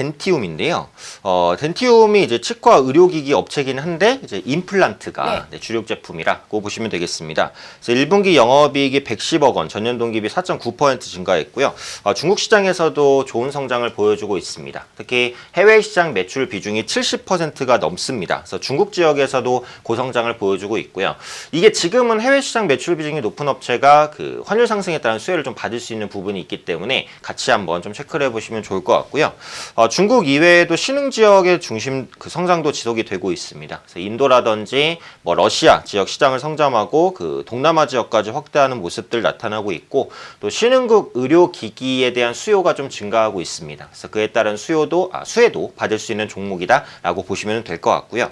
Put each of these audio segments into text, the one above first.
덴티움인데요. 어, 덴티움이 이제 치과 의료기기 업체긴 한데 이제 임플란트가 네. 네, 주력 제품이라고 보시면 되겠습니다. 그래서 1분기 영업이익이 110억 원, 전년 동기 대비 4.9% 증가했고요. 어, 중국 시장에서도 좋은 성장을 보여주고 있습니다. 특히 해외 시장 매출 비중이 70%가 넘습니다. 그래서 중국 지역에서도 고성장을 보여주고 있고요. 이게 지금은 해외 시장 매출 비중이 높은 업체가 그 환율 상승에 따른 수혜를 좀 받을 수 있는 부분이 있기 때문에 같이 한번 좀 체크를 해보시면 좋을 것 같고요. 어, 중국 이외에도 신흥 지역의 중심 그 성장도 지속이 되고 있습니다. 그래서 인도라든지 뭐 러시아 지역 시장을 성장하고 그 동남아 지역까지 확대하는 모습들 나타나고 있고 또 신흥국 의료 기기에 대한 수요가 좀 증가하고 있습니다. 그래서 그에 따른 수요도 아, 수혜도 받을 수 있는 종목이다라고 보시면 될 것 같고요.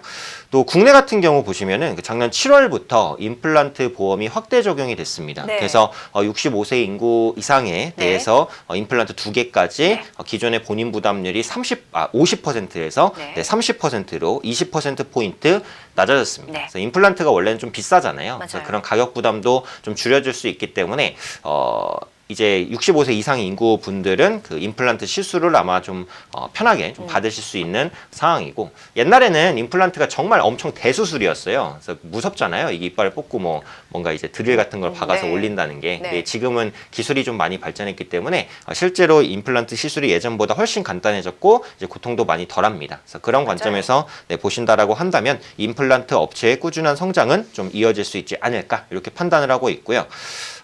또 국내 같은 경우 보시면은 그 작년 7월부터 임플란트 보험이 확대 적용이 됐습니다. 네. 그래서 어, 65세 인구 이상에 네. 대해서 어, 임플란트 두 개까지 네. 어, 기존의 본인 부담률이 30, 아, 50%에서 네. 네. 30%로 20% 포인트 낮아졌습니다. 네. 그래서 임플란트가 원래는 좀 비싸잖아요. 맞아요. 그래서 그런 가격 부담도 좀 줄여줄 수 있기 때문에 어. 이제 65세 이상 인구 분들은 그 임플란트 시술을 아마 좀 어, 편하게 음. 좀 받으실 수 있는 상황이고 옛날에는 임플란트가 정말 엄청 대수술이었어요. 그래서 무섭잖아요. 이게 이빨을 뽑고 뭐 뭔가 이제 드릴 같은 걸 박아서 네. 올린다는 게. 네. 근데 지금은 기술이 좀 많이 발전했기 때문에 어, 실제로 임플란트 시술이 예전보다 훨씬 간단해졌고 이제 고통도 많이 덜합니다. 그래서 그런. 관점에서 네, 보신다라고 한다면 임플란트 업체의 꾸준한 성장은 좀 이어질 수 있지 않을까 이렇게 판단을 하고 있고요.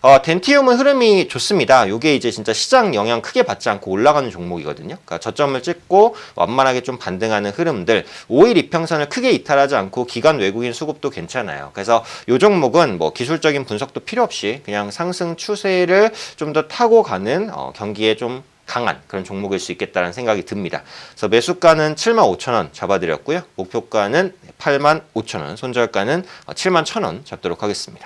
어, 덴티움은 흐름이 좋습니다. 이게 이제 진짜 시장 영향 크게 받지 않고 올라가는 종목이거든요. 그러니까 저점을 찍고 완만하게 좀 반등하는 흐름들, 5일 이평선을 크게 이탈하지 않고 기간 외국인 수급도 괜찮아요. 그래서 이 종목은 뭐 기술적인 분석도 필요 없이 그냥 상승 추세를 좀 더 타고 가는 어, 경기에 좀 강한 그런 종목일 수 있겠다는 생각이 듭니다. 그래서 매수가는 7만 5천 원 잡아드렸고요. 목표가는 8만 5천 원, 손절가는 7만 1천 원 잡도록 하겠습니다.